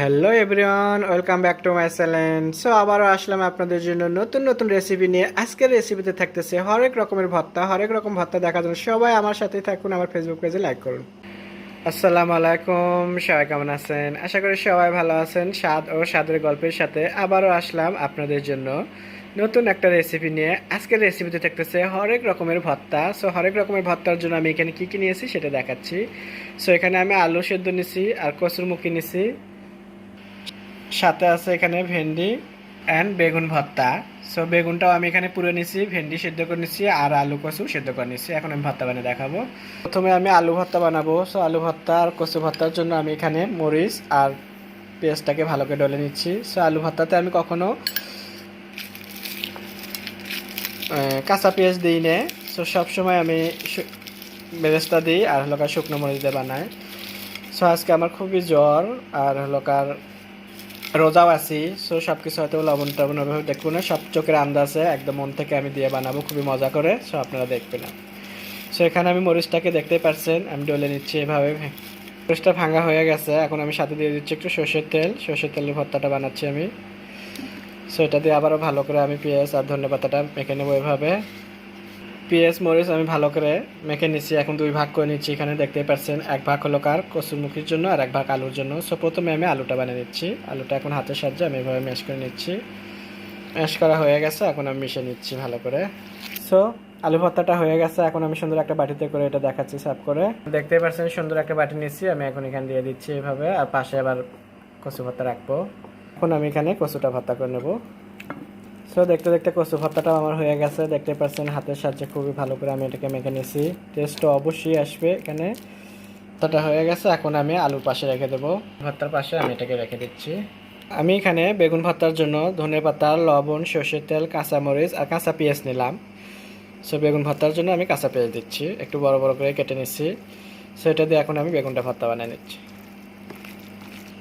Hello everyone welcome back to my channel so আবারও আসলাম আপনাদের জন্য নতুন নতুন রেসিপি নিয়ে। আজকের রেসিপিতে থাকতেছে হরেক রকমের ভর্তা, হরেক রকম ভর্তা দেখার জন্য সবাই আমার সাথেই থাকুন, আমার ফেসবুক পেজে লাইক করুন। আসসালামু আলাইকুম, সবাই কেমন আছেন? আশা করি সবাই ভালো আছেন। স্বাদ ও স্বাদের গল্পের সাথে আবারও আসলাম আপনাদের জন্য নতুন একটা রেসিপি নিয়ে। আজকের রেসিপিতে থাকতেছে হরেক রকমের ভর্তা। সো হরেক রকমের ভর্তার জন্য আমি এখানে কী কী নিয়েছি সেটা দেখাচ্ছি। সো এখানে আমি আলু সেদ্ধ নিছি আর কসুরমুখী নিছি। সাথে আছে এখানে ভেন্ডি অ্যান্ড বেগুন ভর্তা। সো বেগুনটাও আমি এখানে পুরো নিছি, ভেন্ডি সেদ্ধ করে নিছি আর আলু কচু সেদ্ধ করে নিছি। এখন আমি ভর্তা বানিয়ে দেখাবো। প্রথমে আমি আলু ভর্তা বানাবো। সো আলু ভর্তা আর কচু ভর্তার জন্য আমি এখানে মরিচ আর পেঁয়াজটাকে ভালো করে ডলে নিচ্ছি। সো আলু ভর্তাতে আমি কখনো কাঁচা পেঁয়াজ দিই নে। সো সবসময় আমি বেরেস্তা দিই আর হলো শুকনো মরিচ দিয়ে বানাই। সো আজকে আমার খুবই জ্বর আর হলো কার রোজাও আছি সো সব কিছু হয়তো লবণ টবণ ওভাবে দেখব না। সব চোখের আন্দাজে একদম মন থেকে আমি দিয়ে বানাবো, খুবই মজা করে সো আপনারা দেখবেন। সো এখানে আমি মরিচটাকে দেখতেই পারছেন আমি ডলে নিচ্ছি এভাবে। মরিচটা ভাঙা হয়ে গেছে, এখন আমি সাথে দিয়ে দিচ্ছি একটু সর্ষের তেল। সর্ষের তেলের ভর্তাটা বানাচ্ছি আমি। সো এটা দিয়ে আবারও ভালো করে আমি পেঁয়াজ আর ধনে পাতাটা মেখে নেব এভাবে। পেঁয়াজ মরিচ আমি ভালো করে মেখে নিচ্ছি, এখন দুই ভাগ করে নিচ্ছি। এখানে দেখতে পাচ্ছেন, এক ভাগ হলো কার? কসুরমুখির জন্য আর এক ভাগ আলুর জন্য। সো প্রথমে আমি আলুটা বানিয়ে নিচ্ছি। আলুটা এখন হাতের সাহায্যে আমি এভাবে ম্যাশ করে নিচ্ছি। ম্যাশ করা হয়ে গেছে, এখন আমি মিশে নিচ্ছি ভালো করে। সো আলু ভর্তাটা হয়ে গেছে, এখন আমি সুন্দর একটা বাটিতে করে এটা দেখাচ্ছি সাফ করে। দেখতেই পাচ্ছেন, সুন্দর একটা বাটি নিচ্ছি, আমি এখন এখানে দিয়ে দিচ্ছি এভাবে, আর পাশে আবার কচু ভর্তা রাখব। এখন আমি এখানে কচুটা ভর্তা করে নেব। সো দেখতে দেখতে কচু ভর্তাটাও আমার হয়ে গেছে। দেখতে পাচ্ছেন হাতের সাহায্যে খুবই ভালো করে আমি এটাকে মেখে নিয়েছি। টেস্টও অবশ্যই আসবে এখানে। ভর্তাটা হয়ে গেছে। এখন আমি আলুর পাশে রেখে দেবো। ভর্তার পাশে আমি এটাকে রেখে দিচ্ছি। আমি এখানে বেগুন ভর্তার জন্য ধনে পাতা, লবণ, সর্ষের তেল, কাঁচামরিচ আর কাঁচা পেঁয়াজ নিলাম। সো বেগুন ভর্তার জন্য আমি কাঁচা পেঁয়াজ দিচ্ছি। একটু বড় বড় করে কেটে নিচ্ছি। সো এটা দিয়ে এখন আমি বেগুনটা ভর্তা বানিয়ে নিচ্ছি।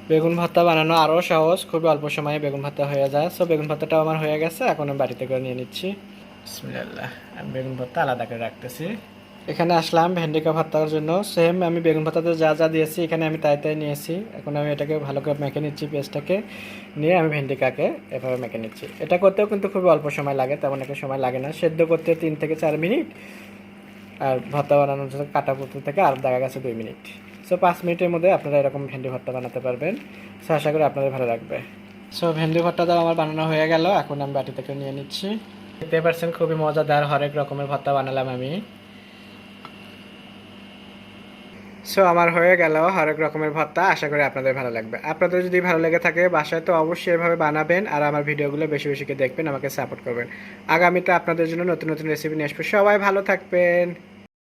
বেগুন ভর্তা বানানো আরও সহজ খুবই অল্প সময়ে বেগুন ভর্তা হয়ে যায়। সো বেগুন ভর্তাটাও আমার হয়ে গেছে, এখন আমি বাড়িতে করে নিয়ে নিচ্ছি। আমি বেগুন ভর্তা আলাদা করে রাখতেছি। এখানে আসলাম ভেন্ডিকা ভর্তার জন্য। সেম আমি বেগুন ভর্তাতে যা যা দিয়েছি, এখানে আমি তাই তাই নিয়েছি। এখন আমি এটাকে ভালো করে মেখে নিচ্ছি, পেস্টটাকে নিয়ে আমি ভেন্ডিকাকে এভাবে মেখে নিচ্ছি। এটা করতেও কিন্তু খুবই অল্প সময় লাগে, তেমন একটা সময় লাগে না। সেদ্ধ করতে তিন থেকে চার মিনিট, আর ভর্তা বানানোর জন্য কাটা পুঁতে থেকে আর দেখা গেছে দুই মিনিট। সো পাঁচ মিনিটের মধ্যে আপনারা এরকম ভেন্ডি ভর্তা বানাতে পারবেন। সো আশা করি আপনাদের ভালো লাগবে। সো ভেন্ডি ভর্তাটা আমার বানানো হয়ে গেল। এখন আমি বাটি থেকে নিয়ে নিচ্ছি। দেখতে পাচ্ছেন, খুবই মজাদার হরেক রকমের ভর্তা বানালাম আমি। সো আমার হয়ে গেল হরেক রকমের ভর্তা। আশা করি আপনাদের ভালো লাগবে। আপনাদের যদি ভালো লেগে থাকে বাসায়, তো অবশ্যই এভাবে বানাবেন আর আমার ভিডিওগুলো বেশি বেশি দেখবেন, আমাকে সাপোর্ট করবেন। আগামীতে আপনাদের জন্য নতুন নতুন রেসিপি নিয়ে আসব। সবাই ভালো থাকবেন।